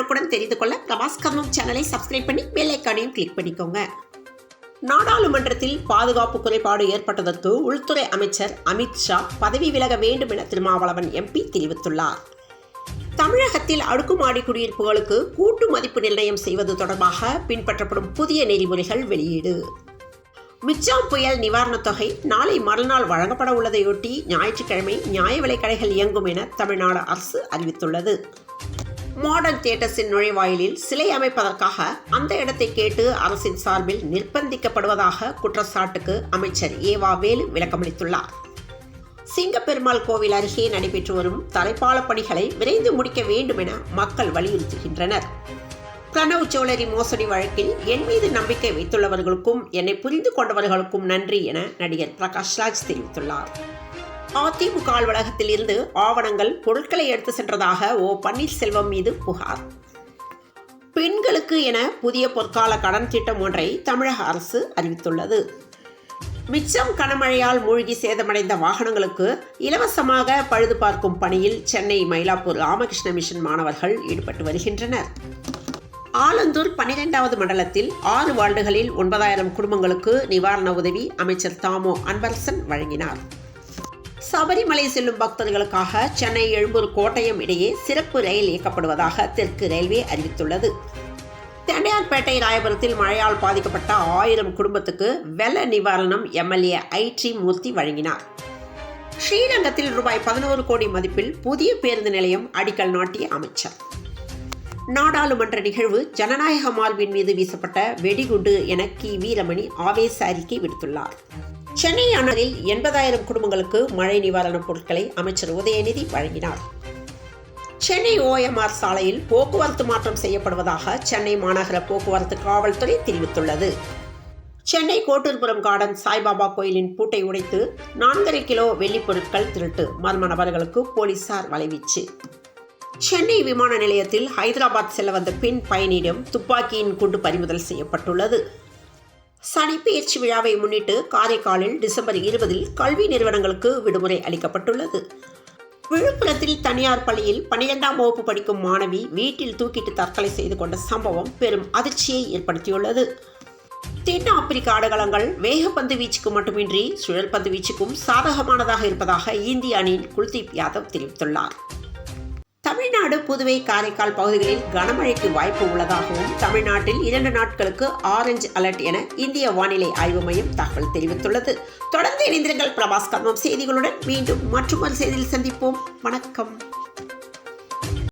உடனுக்குடன் தெரிந்து கொள்ள பிரபாஸ் கர்மம் சேனலை சப்ஸ்கிரைப் பண்ணி பெல்லைக்கானையும் கிளிக் பண்ணிக்கோங்க. நாடாளுமன்றத்தில் பாதுகாப்பு குறைபாடு ஏற்பட்டதற்கு உள்துறை அமைச்சர் அமித்ஷா பதவி விலக வேண்டும் என திருமாவளவன் எம்பி தெரிவித்துள்ளார். தமிழகத்தில் அடுக்குமாடி குடியிருப்புகளுக்கு கூட்டு மதிப்பு நிர்ணயம் செய்வது தொடர்பாக பின்பற்றப்படும் புதிய நெறிமுறைகள் வெளியீடு. மிச்சாம் புயல் நிவாரணத் தொகை நாளை மறுநாள் வழங்கப்பட உள்ளதையொட்டி ஞாயிற்றுக்கிழமை நியாய விலைக்கடைகள் இயங்கும் என தமிழ்நாடு அரசு அறிவித்துள்ளது. மாடர்ன் தியேட்டர்ஸின் நுழைவாயிலில் சிலை அமைப்பதற்காக அந்த இடத்தை கேட்டு அரசின் சார்பில் நிர்பந்திக்கப்படுவதாக குற்றச்சாட்டுக்கு அமைச்சர் ஏவா வேலு விளக்கமளித்துள்ளார். சிங்கப்பெருமாள் கோவில் அருகே நடைபெற்று வரும் தலைப்பால பணிகளை விரைந்து முடிக்க வேண்டும் என மக்கள் வலியுறுத்துகின்றனர். பிரணவ் சோழரி மோசடி வழக்கில் என் மீது நம்பிக்கை வைத்துள்ளவர்களுக்கும் என்னை புரிந்து கொண்டவர்களுக்கும் நன்றி என நடிகர் பிரகாஷ் ராஜ் தெரிவித்துள்ளார். அதிமுக அலுவலகத்தில் இருந்து ஆவணங்கள் பொருட்களை எடுத்து சென்றதாக ஓ. பன்னீர்செல்வம் மீது புகார். பெண்களுக்கு என புதிய பொற்கால கடன் திட்டம் ஒன்றை தமிழக அரசு அறிவித்துள்ளது. மிச்சம் கனமழையால் மூழ்கி சேதமடைந்த வாகனங்களுக்கு இலவசமாக பழுது பார்க்கும் பணியில் சென்னை மயிலாப்பூர் ராமகிருஷ்ண மிஷன் மாணவர்கள் ஈடுபட்டு வருகின்றனர். ஆலந்தூர் பன்னிரெண்டாவது மண்டலத்தில் ஆறு வார்டுகளில் ஒன்பதாயிரம் குடும்பங்களுக்கு நிவாரண உதவி அமைச்சர் தாமோ அன்பரசன் வழங்கினார். சபரிமலை செல்லும் பக்தர்களுக்காக சென்னை எழும்பூர் கோட்டயம் இடையே சிறப்பு ரயில் இயக்கப்படுவதாக தெற்கு ரயில்வே அறிவித்துள்ளது. தண்டையார்பேட்டை ராயபுரத்தில் மழையால் பாதிக்கப்பட்ட ஆயிரம் குடும்பத்துக்கு வெள்ள நிவாரணம் எம்எல்ஏ ஐடி மூர்த்தி வழங்கினார். ஸ்ரீரங்கத்தில் ரூபாய் பதினோரு கோடி மதிப்பில் புதிய பேருந்து நிலையம் அடிக்கல் நாட்டிய அமைச்சர். நாடாளுமன்ற நிகழ்வு ஜனநாயக மார்பின் மீது வீசப்பட்ட வெடிகுண்டு என கி. வீரமணி ஆவேச அறிக்கை விடுத்துள்ளார். சென்னை அனலில் எண்பதாயிரம் குடும்பங்களுக்கு மழை நிவாரணப் பொருட்களை அமைச்சர் உதயநிதி வழங்கினார். சென்னை ஓஎம்ஆர் சாலையில் போக்குவரத்து மாற்றம் செய்யப்படுவதாக சென்னை மாநகர போக்குவரத்து காவல்துறை தெரிவித்துள்ளது. சென்னை கோட்டூர்புரம் கார்டன் சாய்பாபா கோயிலின் பூட்டை உடைத்து நான்கரை கிலோ வெள்ளிப் பொருட்கள் திருட்டு மர்ம நபர்களுக்கு போலீசார் வலைவீச்சு. சென்னை விமான நிலையத்தில் ஹைதராபாத் செல்ல வந்த பெண் பயணியிடம் துப்பாக்கியின் குண்டு பறிமுதல் செய்யப்பட்டுள்ளது. சனிப்பெயர்ச்சி விழாவை முன்னிட்டு காரைக்காலில் டிசம்பர் இருபதில் கல்வி நிறுவனங்களுக்கு விடுமுறை அளிக்கப்பட்டுள்ளது. விழுப்புரத்தில் தனியார் பள்ளியில் பனிரெண்டாம் வகுப்பு படிக்கும் மாணவி வீட்டில் தூக்கிட்டு தற்கொலை செய்து கொண்ட சம்பவம் பெரும் அதிர்ச்சியை ஏற்படுத்தியுள்ளது. தென் ஆப்பிரிக்க ஆடுகளங்கள் வேகப்பந்து வீச்சுக்கு மட்டுமின்றி சுழற்பந்து வீச்சுக்கும் சாதகமானதாக இருப்பதாக இந்திய அணியின் குல்தீப் யாதவ் தெரிவித்துள்ளார். தமிழ்நாடு புதுவை காரைக்கால் பகுதிகளில் கனமழைக்கு வாய்ப்பு உள்ளதாகவும் தமிழ்நாட்டில் இரண்டு நாட்களுக்கு ஆரஞ்சு அலர்ட் என இந்திய வானிலை ஆய்வு மையம் தகவல் தெரிவித்துள்ளது. தொடர்ந்து இணைந்திருங்கள் பிரபாஸ் கர்மம் செய்திகளுடன். மீண்டும் மற்றொரு செய்தியில் சந்திப்போம். வணக்கம்.